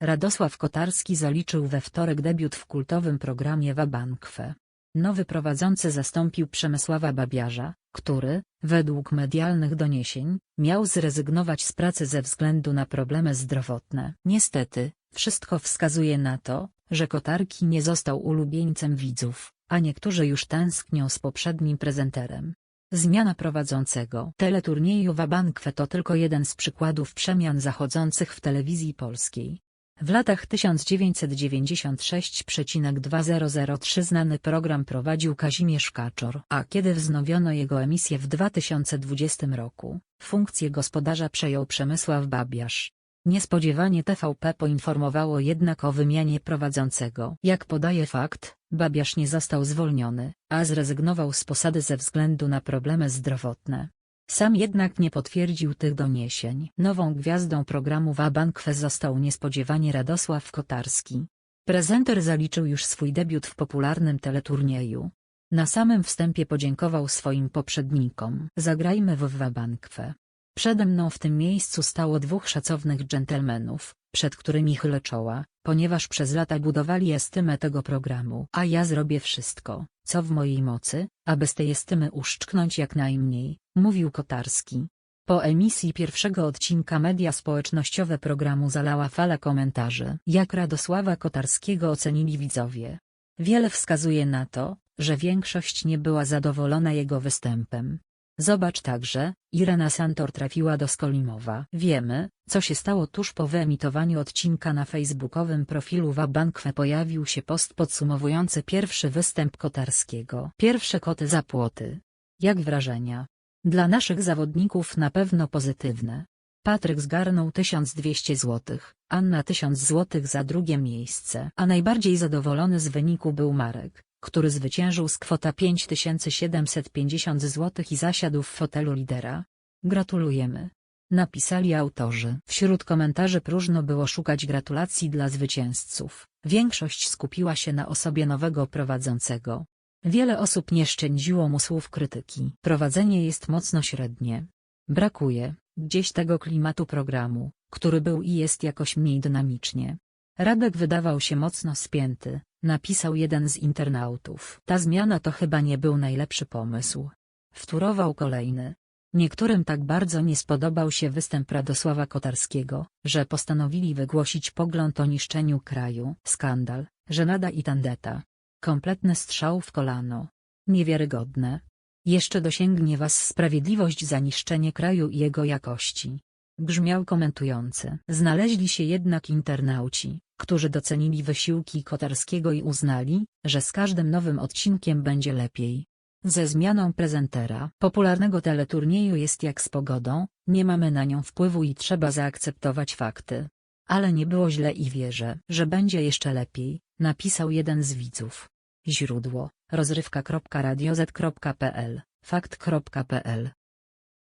Radosław Kotarski zaliczył we wtorek debiut w kultowym programie Wabankwe. Nowy prowadzący zastąpił Przemysława Babiarza, który, według medialnych doniesień, miał zrezygnować z pracy ze względu na problemy zdrowotne. Niestety, wszystko wskazuje na to, że Kotarki nie został ulubieńcem widzów, a niektórzy już tęsknią z poprzednim prezenterem. Zmiana prowadzącego teleturnieju Wabankwe to tylko jeden z przykładów przemian zachodzących w telewizji polskiej. W latach 1996-2003 znany program prowadził Kazimierz Kaczor, a kiedy wznowiono jego emisję w 2020 roku, funkcję gospodarza przejął Przemysław Babiarz. Niespodziewanie TVP poinformowało jednak o wymianie prowadzącego. Jak podaje fakt, Babiarz nie został zwolniony, a zrezygnował z posady ze względu na problemy zdrowotne. Sam jednak nie potwierdził tych doniesień. Nową gwiazdą programu Wabankwe został niespodziewanie Radosław Kotarski. Prezenter zaliczył już swój debiut w popularnym teleturnieju. Na samym wstępie podziękował swoim poprzednikom. Zagrajmy w Wabankwe. Przede mną w tym miejscu stało dwóch szacownych dżentelmenów, przed którymi chylę czoła, ponieważ przez lata budowali estymę tego programu. A ja zrobię wszystko, co w mojej mocy, aby z tej estymy uszczknąć jak najmniej, mówił Kotarski. Po emisji pierwszego odcinka media społecznościowe programu zalała fala komentarzy. Jak Radosława Kotarskiego ocenili widzowie? Wiele wskazuje na to, że większość nie była zadowolona jego występem. Zobacz także, Irena Santor trafiła do Skolimowa. Wiemy, co się stało tuż po wyemitowaniu odcinka na facebookowym profilu Wabankwe pojawił się post podsumowujący pierwszy występ Kotarskiego. Pierwsze koty za płoty. Jak wrażenia? Dla naszych zawodników na pewno pozytywne. Patryk zgarnął 1200 zł, Anna 1000 zł za drugie miejsce. A najbardziej zadowolony z wyniku był Marek, który zwyciężył z kwota 5750 zł i zasiadł w fotelu lidera. Gratulujemy. Napisali autorzy. Wśród komentarzy próżno było szukać gratulacji dla zwycięzców. Większość skupiła się na osobie nowego prowadzącego. Wiele osób nie szczędziło mu słów krytyki. Prowadzenie jest mocno średnie. Brakuje, gdzieś tego klimatu programu, który był i jest jakoś mniej dynamicznie. Radek wydawał się mocno spięty, napisał jeden z internautów. Ta zmiana to chyba nie był najlepszy pomysł. Wtórował kolejny. Niektórym tak bardzo nie spodobał się występ Radosława Kotarskiego, że postanowili wygłosić pogląd o niszczeniu kraju. Skandal, żenada i tandeta. Kompletny strzał w kolano. Niewiarygodne. Jeszcze dosięgnie was sprawiedliwość za niszczenie kraju i jego jakości. Brzmiał komentujący. Znaleźli się jednak internauci, którzy docenili wysiłki Kotarskiego i uznali, że z każdym nowym odcinkiem będzie lepiej. Ze zmianą prezentera popularnego teleturnieju jest jak z pogodą, nie mamy na nią wpływu i trzeba zaakceptować fakty. Ale nie było źle i wierzę, że będzie jeszcze lepiej, napisał jeden z widzów. Źródło, rozrywka.radioz.pl, fakt.pl